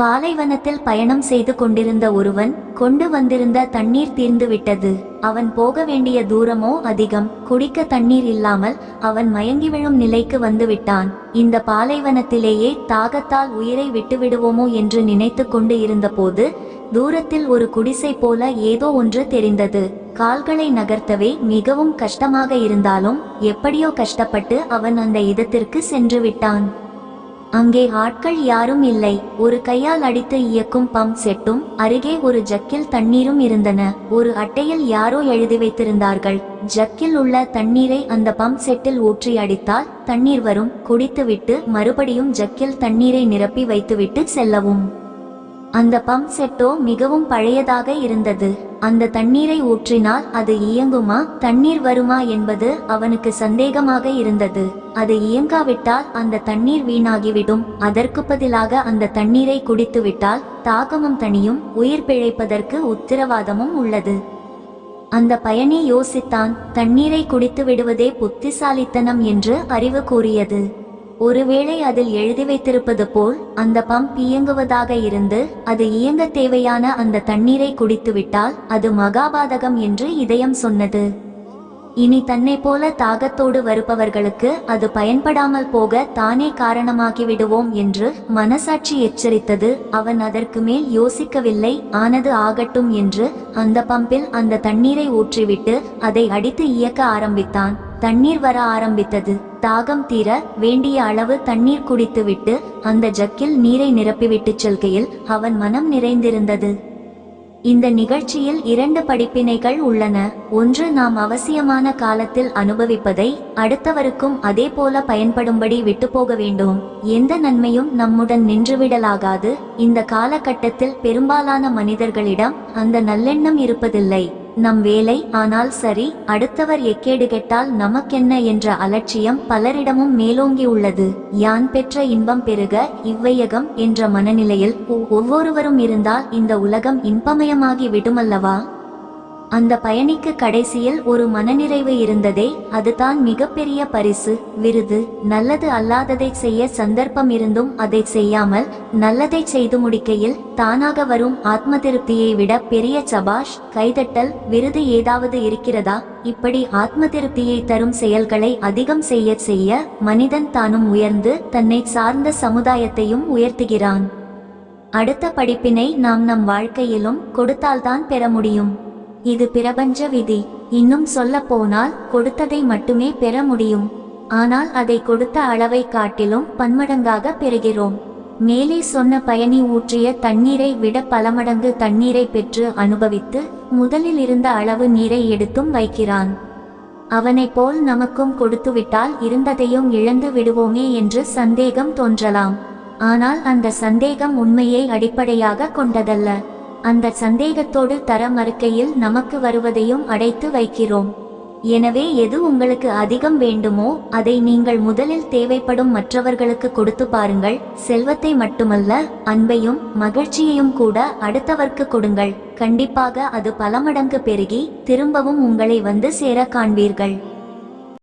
பாலைவனத்தில் பயணம் செய்து கொண்டிருந்த ஒருவன் கொண்டு வந்திருந்த தண்ணீர் தீர்ந்துவிட்டது. அவன் போக வேண்டிய தூரமோ அதிகம் குடிக்க தண்ணீர் இல்லாமல் அவன் மயங்கி விழும் நிலைக்கு வந்துவிட்டான். இந்த பாலைவனத்திலேயே தாகத்தால் உயிரை விட்டுவிடுவோமோ என்று நினைத்து கொண்டு இருந்தபோது தூரத்தில் ஒரு குடிசை போல ஏதோ ஒன்று தெரிந்தது. கால்களை நகர்த்தவே மிகவும் கஷ்டமாக இருந்தாலும் எப்படியோ கஷ்டப்பட்டு அவன் அந்த இடத்திற்கு சென்று விட்டான். அங்கே ஆட்கள் யாரும் இல்லை. ஒரு கையால் அடித்து இயக்கும் பம்ப் செட்டும் அருகே ஒரு ஜக்கில் தண்ணீரும் இருந்தன. ஒரு அட்டையில் யாரோ எழுதி வைத்திருந்தார்கள். ஜக்கில் உள்ள தண்ணீரை அந்த பம்ப் செட்டில் ஊற்றி அடித்தால் தண்ணீர் வரும். குடித்துவிட்டு மறுபடியும் ஜக்கில் தண்ணீரை நிரப்பி வைத்துவிட்டு செல்லவும். அந்த பம்ப் செட்டோ மிகவும் பழையதாக இருந்தது. அந்த தண்ணீரை ஊற்றினால் அது இயங்குமா? தண்ணீர் வருமா என்பது அவனுக்கு சந்தேகமாக இருந்தது. அது இயங்காவிட்டால் அந்த தண்ணீர் வீணாகிவிடும். அதற்கு பதிலாக அந்த தண்ணீரை குடித்துவிட்டால் தாகமும் தனியும் உயிர் பிழைப்பதற்கு உத்தரவாதமும் உள்ளது. அந்த பயணி யோசித்தான் தண்ணீரை குடித்து விடுவதே புத்திசாலித்தனம் என்று அறிவு கூறியது. ஒருவேளை அதில் எழுதி வைத்திருப்பது போல் அந்த பம்ப் இயங்குவதாக இருந்து அது இயங்க தேவையான அந்த தண்ணீரை குடித்துவிட்டால் அது மகாபாதகம் என்று இதயம் சொன்னது. இனி தன்னை போல தாகத்தோடு வருபவர்களுக்கு அது பயன்படாமல் போக தானே காரணமாகிவிடுவோம் என்று மனசாட்சி எச்சரித்தது. அவன் அதற்கு மேல் யோசிக்கவில்லை. ஆனது ஆகட்டும் என்று அந்த பம்பில் அந்த தண்ணீரை ஊற்றிவிட்டு அதை அடித்து இயக்க ஆரம்பித்தான். தண்ணீர் வர ஆரம்பித்தது. தாகம் தீர வேண்டிய அளவு தண்ணீர் குடித்துவிட்டு அந்த ஜக்கில் நீரை நிரப்பிவிட்டு செல்கையில் அவன் மனம் நிறைந்திருந்தது. இந்த நிகழ்ச்சியில் இரண்டு படிப்பினைகள் உள்ளன. ஒன்று நாம் அவசியமான காலத்தில் அனுபவிப்பதை அடுத்தவருக்கும் அதே போல பயன்படும்படி விட்டுப்போக வேண்டும். எந்த நன்மையும் நம்முடன் நின்றுவிடலாகாது. இந்த காலகட்டத்தில் பெரும்பாலான மனிதர்களிடம் அந்த நல்லெண்ணம் இருப்பதில்லை. நம் வேலை ஆனால் சரி அடுத்தவர் எக்கேடு கெட்டால் நமக்கென்ன என்ற அலட்சியம் பலரிடமும் மேலோங்கி உள்ளது. யான் பெற்ற இன்பம் பெருக இவ்வையகம் என்ற மனநிலையில் ஒவ்வொருவரும் இருந்தால் இந்த உலகம் இன்பமயமாகி விடுமல்லவா? அந்த பயணிக்கு கடைசியில் ஒரு மனநிறைவு இருந்ததே அதுதான் மிகப்பெரிய பரிசு விருது நல்லது அல்லாததை செய்ய சந்தர்ப்பம் இருந்தும் அதை செய்யாமல் நல்லதை செய்து முடிக்கையில் தானாக வரும் ஆத்ம திருப்தியை விட பெரிய சபாஷ் கைதட்டல் விருது ஏதாவது இருக்கிறதா? இப்படி ஆத்ம திருப்தியை தரும் செயல்களை அதிகம் செய்ய செய்ய மனிதன் தானும் உயர்ந்து தன்னை சார்ந்த சமுதாயத்தையும் உயர்த்துகிறான். அடுத்த படிப்பினை நாம் நம் வாழ்க்கையிலும் கொடுத்தால்தான் பெற முடியும். இது பிரபஞ்ச விதி. இன்னும் சொல்ல போனால் கொடுத்ததை மட்டுமே பெற முடியும். ஆனால் அதை கொடுத்த அளவை காட்டிலும் பன்மடங்காக பெறுகிறோம். மேலே சொன்ன பயணி ஊற்றிய தண்ணீரை விட பல மடங்கு தண்ணீரை பெற்று அனுபவித்து முதலில் இருந்த அளவு நீரை எடுத்தும் வைக்கிறான். அவனைப் போல் நமக்கும் கொடுத்துவிட்டால் இருந்ததையும் இழந்து விடுவோமே என்று சந்தேகம் தோன்றலாம். ஆனால் அந்த சந்தேகம் உண்மையை அடிப்படையாக கொண்டதல்ல. அந்த சந்தேகத்தோடு தர மறுக்கையில் நமக்கு வருவதையும் அடைத்து வைக்கிறோம். எனவே எது உங்களுக்கு அதிகம் வேண்டுமோ அதை நீங்கள் முதலில் தேவைப்படும் மற்றவர்களுக்கு கொடுத்து பாருங்கள். செல்வத்தை மட்டுமல்ல அன்பையும் மகிழ்ச்சியையும் கூட அடுத்தவர்க்கு கொடுங்கள். கண்டிப்பாக அது பல மடங்கு பெருகி திரும்பவும் உங்களை வந்து சேர காண்பீர்கள்.